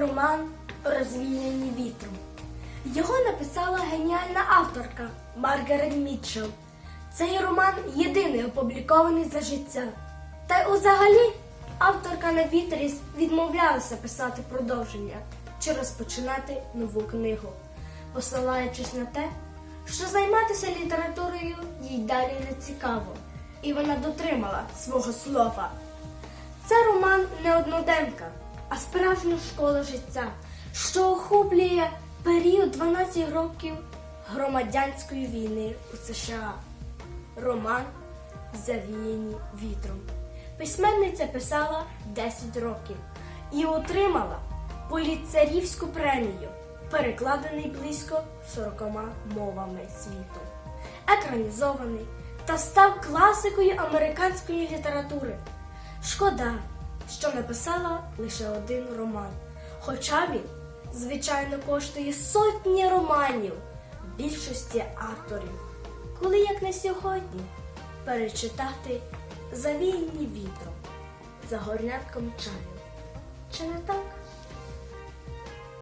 Роман Розвіяні вітром. Його написала геніальна авторка Маргарет Мітчелл. Цей роман єдиний опублікований за життя. Та й узагалі авторка на вітрі відмовлялася писати продовження чи розпочинати нову книгу, посилаючись на те, що займатися літературою їй далі не цікаво, і вона дотримала свого слова. Це роман не одноденка, а справжня школа життя, що охоплює період 12 років громадянської війни у США. Роман Завіяні вітром. Письменниця писала 10 років і отримала поліцарівську премію, перекладений близько 40 мовами світу, екранізований та став класикою американської літератури. Шкода, що написала лише один роман, хоча він, звичайно, коштує сотні романів більшості авторів, коли як на сьогодні перечитати завійні вітром за горнятком чаю. Чи не так?